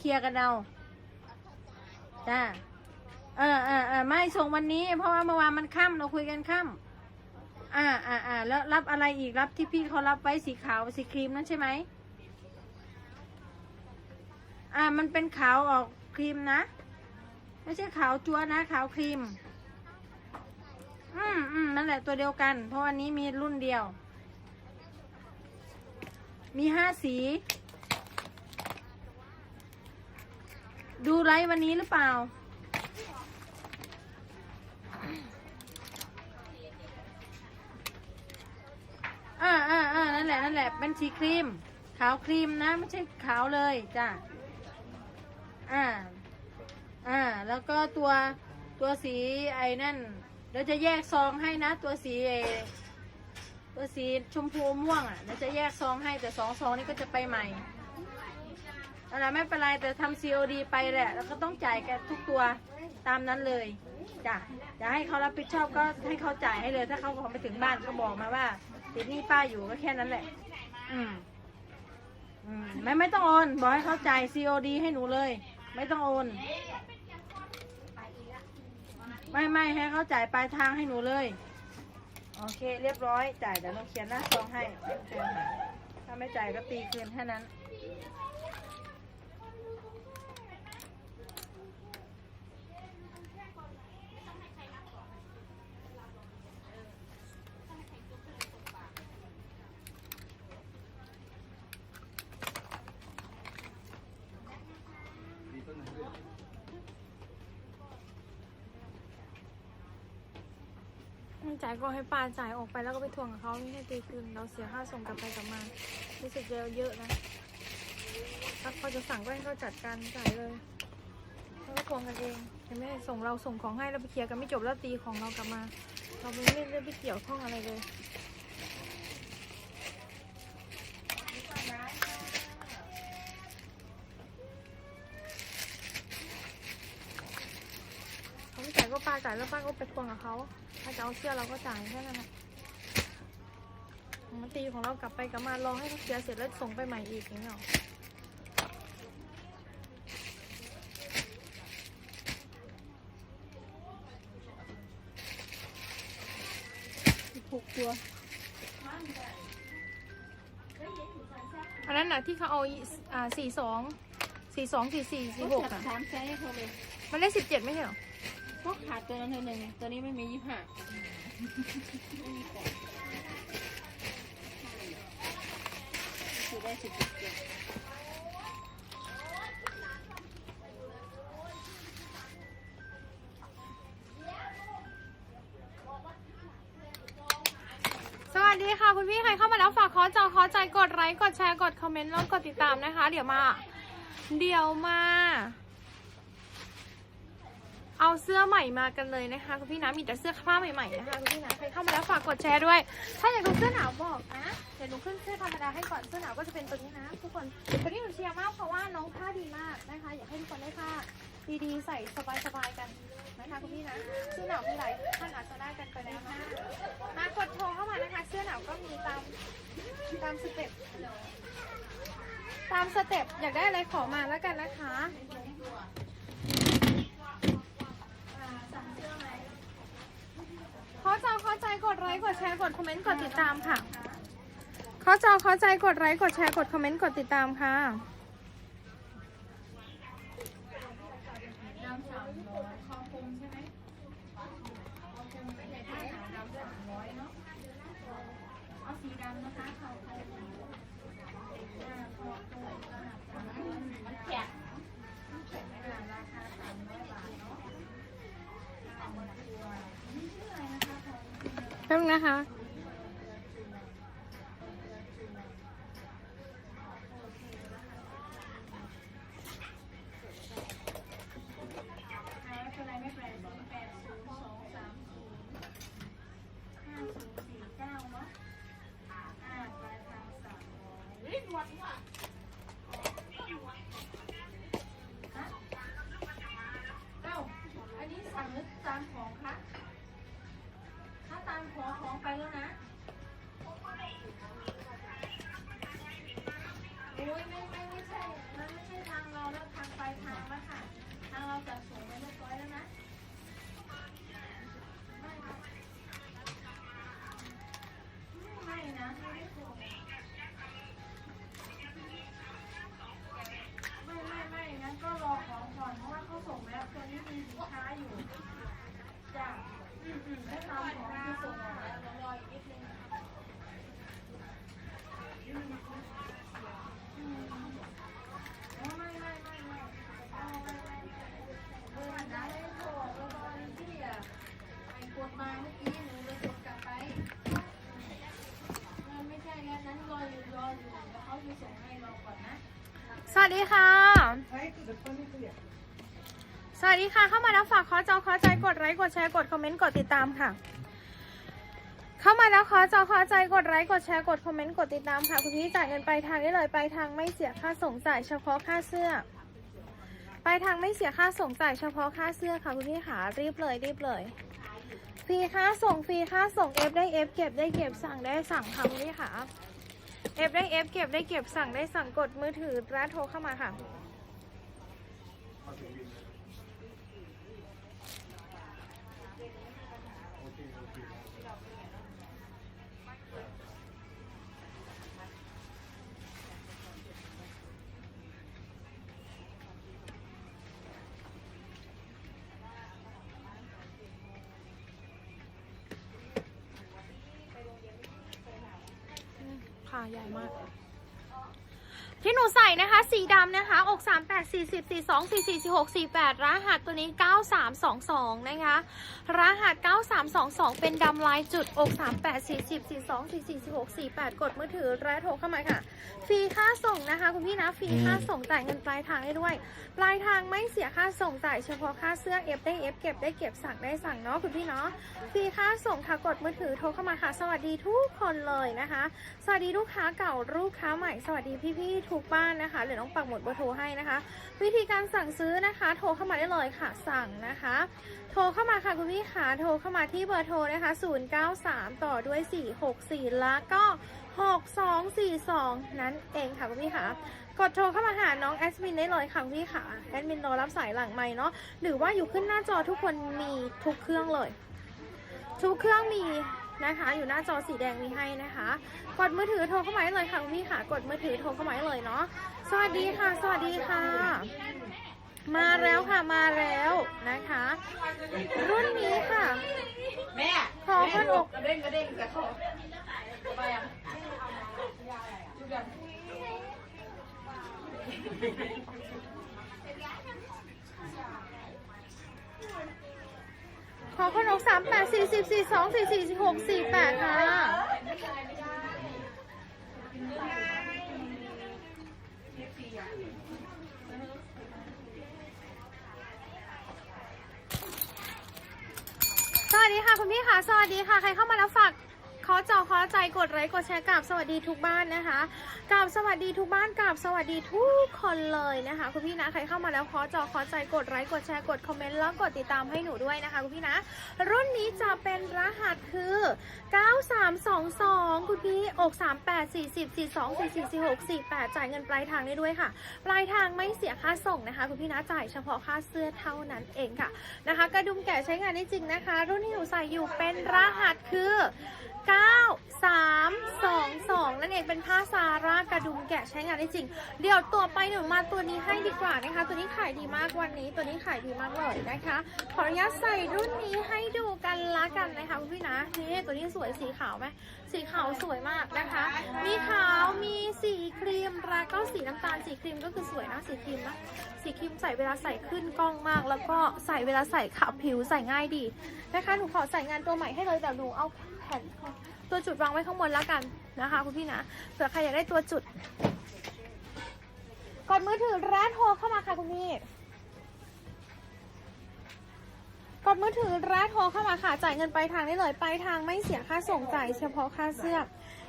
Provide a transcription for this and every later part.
เคลียร์กันเอาจ้าเออเออเออไม่ส่งวันนี้ เพราะว่าเมื่อวานมันค่ำเราคุยกันค่ำอ่าอ่าอ่าแล้วรับอะไรอีกรับที่พี่เขารับไว้สีขาวสีครีมนั่นใช่ไหมอ่ามันเป็นขาวออกครีมนะ ไม่ใช่ขาวจัวนะ ขาวครีม อืมอืมนั่นแหละตัวเดียวกัน เพราะวันนี้มีรุ่นเดียว มีห้าสี ดูไลฟ์วันนี้หรือเปล่า อ่าอ่าอ่านั่นแหละ นั่นแหละ เป็นสีครีม ขาวครีมนะ ไม่ใช่ขาวเลยจ้ะ อ่า อ่า แล้วก็ตัวตัวสีไอ้นั่น เดี๋ยวจะแยกซองให้นะ ตัวสีไอตัวสีชมพูม่วงอะเดี๋ยวจะแยกซองให้แต่สองซองนี้ก็จะไปใหม่ อะไรไม่เป็นไรแต่ทำ COD ไปแหละ แล้วก็ต้องจ่ายกันทุกตัวตามนั้นเลยจ้ะจะให้เขารับผิดชอบก็ให้เขาจ่ายให้เลย ถ้าเขาของไปถึงบ้านก็บอกมาว่าติดหนี้ป้าอยู่ก็แค่นั้นแหละ อืมอืมไม่ไม่ต้องโอนบอกให้เขาจ่าย COD ให้หนูเลย ไม่ต้องโอน ไม่ไม่ให้เขาจ่ายปลายทางให้หนูเลย โอเค เรียบร้อยจ่ายเดี๋ยวเราเขียนหน้าซองให้ไม่เป็นไรถ้าไม่จ่ายก็ตีคืนแค่นั้น จ่ายก็ให้ป้าจ่ายออกไปแล้วก็ไปทวงกับเขาไม่ให้ตีคืนเราเสียค่าส่งกลับไปกลับมารู้สึกจะเยอะนะถ้าเขาจะสั่งก็ให้เขาจัดการจ่ายเลยเขาก็ทวงกันเองเห็นไหมส่งเราส่งของให้เราไปเคลียร์กันไม่จบแล้วตีของเรากลับมา เราไม่ได้ไปเกี่ยวข้องอะไรเลยเขาไม่จ่ายก็ป้าจ่าย แล้วป้าก็ไปทวงกับเขาถ้าจะเอาเสื้อเราก็จ่ายแค่นั้นแหละมันตีของเรากลับไปกลับมารอให้เขาเคลียร์เสร็จแล้วส่งไปใหม่อีกอย่างเงี้ยหรอผูกตัว อันนั้นน่ะที่เขาเอาอ่าสี่สองสี่สองสี่สี่สี่หกอะสามไซส์ให้เขาเลยมันได้สิบเจ็ดไม่ใช่เหรอ ก็ขาดตัวนั้นเท่านึงตัวนี้ไม่มียี่ห้าคือได้สิบเจ็ดสวัสดีค่ะ คุณพี่ใครเข้ามาแล้วฝากขอจอขอใจกดไลค์กดแชร์กดคอมเมนต์แล้วกดติดตามนะคะ เดี๋ยวมา เดี๋ยวมา เอาเสื้อใหม่มากันเลยนะคะคุณพี่นะมีแต่เสื้อผ้าใหม่ๆนะคะคุณพี่นะใครเข้ามาแล้วฝากกดแชร์ด้วย ถ้าอยากดูเสื้อหนาวบอกนะเดี๋ยวหนูขึ้นเสื้อธรรมดาให้ก่อนเสื้อหนาวก็จะเป็นตัวนี้นะทุกคนตัวนี้หนูเชียร์มากเพราะว่าน้องผ้าดีมากนะคะ อยากให้ทุกคนได้ผ้าดีๆใส่สบายๆกันนะคะคุณพี่นะเสื้อหนาวมีหลายท่านอาจจะได้กันไปแล้วนะมากดโทรเข้ามานะคะ เสื้อหนาวก็มีตามตามสเต็ปตามสเต็ปอยากได้อะไรขอมาแล้วกันนะคะ ข้อจอข้อใจกดไลค์กดแชร์กดคอมเมนต์กดติดตามค่ะข้อจอข้อใจกดไลค์กดแชร์กดคอมเมนต์กดติดตามค่ะแป๊บนึงนะคะ ครับนะคะ ของไปแล้วนะโอ้ยไม่ไม่ไม่ใช่ มันไม่ใช่ทางเราแล้วทางไปทางแล้วค่ะ ทางเราจะส มาเมื่อกี้หนูเลยจดกลับไปมันไม่ใช่แล้วนั้นรออยู่รออยู่เดี๋วเขาจะส่งให้รอก่อนนะ สวัสดีค่ะ สวัสดีค่ะ เข้ามาแล้วฝากคอจอคอใจกดไลค์กดแชร์กดคอมเมนต์กดติดตามค่ะ เข้ามาแล้วคอจอคอใจกดไลค์กดแชร์กดคอมเมนต์กดติดตามค่ะ คุณพี่จ่ายเงินไปทางได้เลยไปทางไม่เสียค่าส่งจ่ายเฉพาะค่าเสื้อไปทางไม่เสียค่าส่งจ่ายเฉพาะค่าเสื้อค่ะคุณพี่ขารีบเลยรีบเลย ฟรีค่ะส่งฟรีค่ะส่งเอฟได้เอฟเก็บได้เก็บสั่งได้สั่งทำนี่ค่ะเอฟได้เอฟเก็บได้เก็บสั่งได้สั่งกดมือถือและโทรเข้ามาค่ะ ค่ะใหญ่มาก ที่หนูใส่นะคะ สีดำนะคะ อก 3 8 4 0 4 2 4 4 4 6 4 8 รหัสตัวนี้ 9322 นะคะ รหัส 9322 เป็นดำลายจุด อก 3 8 4 0 4 2 4 4 4 6 4 8 กดมือถือและโทรเข้ามาค่ะ ฟรีค่าส่งนะคะ คุณพี่นะ ฟรีค่าส่งจ่ายเงินปลายทางได้ด้วย ปลายทางไม่เสียค่าส่งจ่ายเฉพาะค่าเสื้อเอฟได้เอฟเก็บได้เก็บสั่งได้สั่งเนาะคุณพี่เนาะ ฟรีค่าส่งค่ะ กดมือถือโทรเข้ามาค่ะ สวัสดีทุกคนเลยนะคะ สวัสดีลูกค้าเก่าลูกค้าใหม่ สวัสดีพี่ๆทุกบ้านนะคะเดี๋ยวน้องปักหมุดเบอร์โทรให้นะคะ วิธีการสั่งซื้อนะคะ โทรเข้ามาได้เลยค่ะ สั่งนะคะ โทรเข้ามาค่ะคุณพี่ขาโทรเข้ามาที่เบอร์โทรนะคะ 093 ต่อด้วย 464 แล้วก็ 6242 นั่นเองค่ะคุณพี่ขากดโทรเข้ามาหาน้องแอดมินได้เลยค่ะคุณพี่ขาแอดมินรอรับสายหลังไม่เนาะหรือว่าอยู่ขึ้นหน้าจอทุกคนมีทุกเครื่องเลย ทุกเครื่องมี นะคะ อยู่หน้าจอสีแดงมีให้นะคะ กดมือถือโทรเข้ามาได้เลยค่ะคุณพี่ค่ะ กดมือถือโทรเข้ามาได้เลยเนาะสวัสดีค่ะ สวัสดีค่ะ มาแล้วค่ะมาแล้วนะคะ รุ่นนี้ค่ะ แม่ขอเพื่อนอกกระเด้งกระเด้งแต่ขอไปอะ ขอขนมสามแปดสี่สิบสี่สองสี่สี่สิบหกสี่แปดค่ะ สวัสดีค่ะ คุณพี่ค่ะ สวัสดีค่ะ ใครเข้ามาแล้วฝาก ขอจอขอใจกดไลค์กดแชร์กับสวัสดีทุกบ้านนะคะกับสวัสดีทุกบ้านกับสวัสดีทุกคนเลยนะคะคุณพี่นะใครเข้ามาแล้วขอจอขอใจกดไลค์กดแชร์กดคอมเมนต์แล้วกดติดตามให้หนูด้วยนะคะคุณพี่นะ รุ่นนี้จะเป็นรหัสคือ 9322 คุณพี่อก 38 40 42 44 46 48 จ่ายเงินปลายทางได้ด้วยค่ะ ปลายทางไม่เสียค่าส่งนะคะ คุณพี่นะจ่ายเฉพาะค่าเสื้อเท่านั้นเองค่ะนะคะ กระดุมแกะใช้งานได้จริงนะคะ รุ่นที่หนูใส่อยู่เป็นรหัสคือ9322 นั่นเองเป็นผ้าซาร่ากระดุมแกะใช้งานได้จริง เดี๋ยวตัวไปหนูมาตัวนี้ให้ดีกว่านะคะ ตัวนี้ขายดีมากวันนี้ ตัวนี้ขายดีมากเลยนะคะ ขออนุญาตใส่รุ่นนี้ให้ดูกันละกันนะคะคุณพี่นะนี่ตัวนี้สวยสีขาวไหมสีขาวสวยมากนะคะ มีขาวมีสีครีมแล้วก็สีน้ำตาลสีครีมก็คือสวยนะสีครีมนะสีครีมใส่เวลาใส่ขึ้นกล้องมาก แล้วก็ใส่เวลาใส่ขับผิวใส่ง่ายดีนะคะหนูขอใส่งานตัวใหม่ให้เลยแต่หนูเอา แผ่นตัวจุดวางไว้ข้างบนแล้วกันนะคะคุณพี่นะเผื่อใครอยากได้ตัวจุดกดมือถือร้านโทรเข้ามาค่ะคุณพี่กดมือถือร้านโทรเข้ามาค่ะจ่ายเงินปลายทางได้เลยปลายทางไม่เสียค่าส่งจ่ายเฉพาะค่าเสื้อ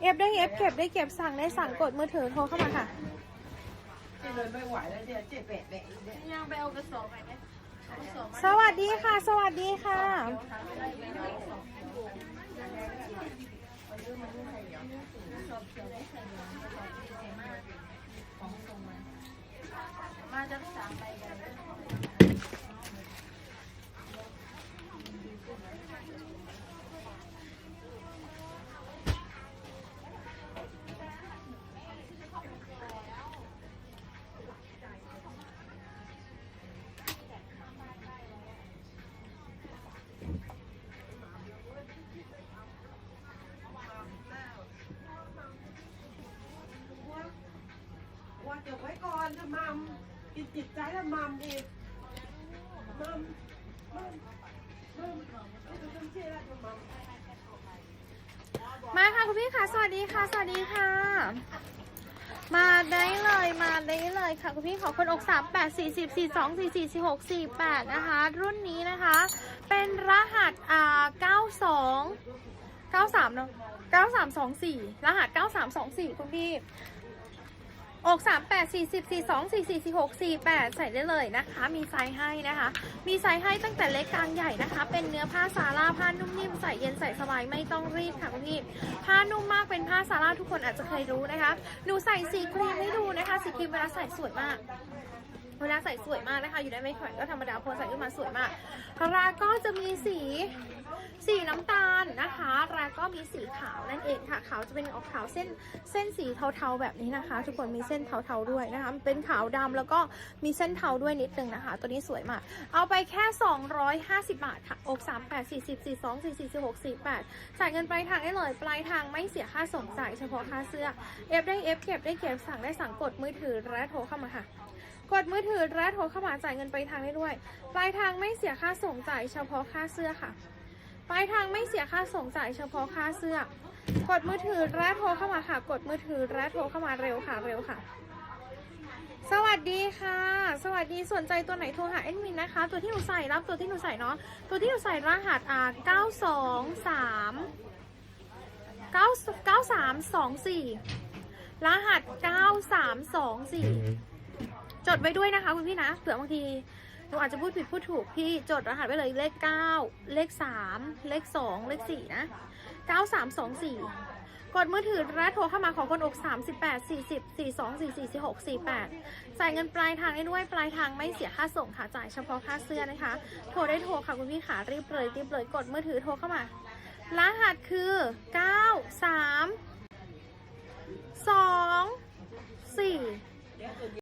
เอฟได้เอฟเก็บได้เก็บสั่งได้สั่งกดมือถือโทรเข้ามาค่ะเดินไม่ไหวแล้วเนี่ยเจ็บแปะแปะยังไปเอากระสอบไปไหมสวัสดีค่ะ สวัสดีค่ะ มาจะสามใบเลย ว่าเก็ บไว้ก่อนถ้ามัมกินจิตใจถ้ามัมอีกมัมมัมมัมไม่ต้องเชื่อแล้วมัมมาค่ะคุณพี่ค่ะ สวัสดีค่ะ สวัสดีค่ะ มาได้เลยมาได้เลยค่ะคุณพี่ขอคนอก3 8 4 0 4 2 4 4 4 6 4 8นะคะ รุ่นนี้นะคะ เป็นรหัสอ่า92 93เนอะ9324 รหัส 9324 คุณพี่ อก3 8 4 0 4 2 4 4 4 6 4 8ใส่ได้เลยนะคะ มีไซส์ให้นะคะ มีไซส์ให้ตั้งแต่เล็กกลางใหญ่นะคะ เป็นเนื้อผ้าซาร่าผ้านุ่มนิ่มใส่เย็นใส่สบายไม่ต้องรีบค่ะคุณพี่ผ้านุ่มมากเป็นผ้าซาร่าทุกคนอาจจะเคยรู้นะคะหนูใส่สีครีมให้ดูนะคะ สีครีมเวลาใส่สวยมากเวลาใส่สวยมากนะคะ อยู่ในไม่แขวนก็ธรรมดาพอใส่ขึ้นมาสวยมากราก็จะมีสี สีน้ำตาลนะคะราก็มีสีขาวนั่นเองค่ะขาวจะเป็นออกขาวเส้นเส้นสีเทาๆแบบนี้นะคะ ทุกคนมีเส้นเทาๆด้วยนะคะเป็นขาวดำแล้วก็มีเส้นเทาด้วยนิดนึงนะคะ ตัวนี้สวยมาก เอาไปแค่ 250 บาทค่ะอก3 8 4 0 4 2 4 4 4 6 4 8จ่ายเงินปลายทางได้เลยปลายทางไม่เสียค่าส่งจ่ายเฉพาะค่าเสื้อเอฟได้เอฟเก็บได้เก็บสั่งได้สั่งกดมือถือและโทรเข้ามาค่ะกดมือถือและโทรเข้ามาจ่ายเงินปลายทางได้ด้วย ปลายทางไม่เสียค่าส่งจ่ายเฉพาะค่าเสื้อค่ะ ปลายทางไม่เสียค่าส่งจ่ายเฉพาะค่าเสื้อ กดมือถือและโทรเข้ามาค่ะ กดมือถือและโทรเข้ามาเร็วค่ะเร็วค่ะ สวัสดีค่ะ สวัสดีสนใจตัวไหนโทรหาแอดมินนะคะ ตัวที่หนูใส่รับตัวที่หนูใส่เนาะตัวที่หนูใส่รหัสอ่า923 9 9324รหัส9324จดไว้ด้วยนะคะคุณพี่นะเผื่อบางที หนูอาจจะพูดผิดพูดถูกพี่จดรหัสไว้เลยเลข 9 เลข 3 เลข 2 เลข 4 นะ 9324 กดมือถือและโทรเข้ามาของคนอก 38 40 42 44 46 48จ่ายเงินปลายทางได้ด้วยปลายทางไม่เสียค่าส่งค่ะจ่ายเฉพาะค่าเสื้อนะคะ โทรได้โทรค่ะคุณพี่ขารีบเลยรีบเลยกดมือถือโทรเข้ามารหัสคือ 9 3 2 4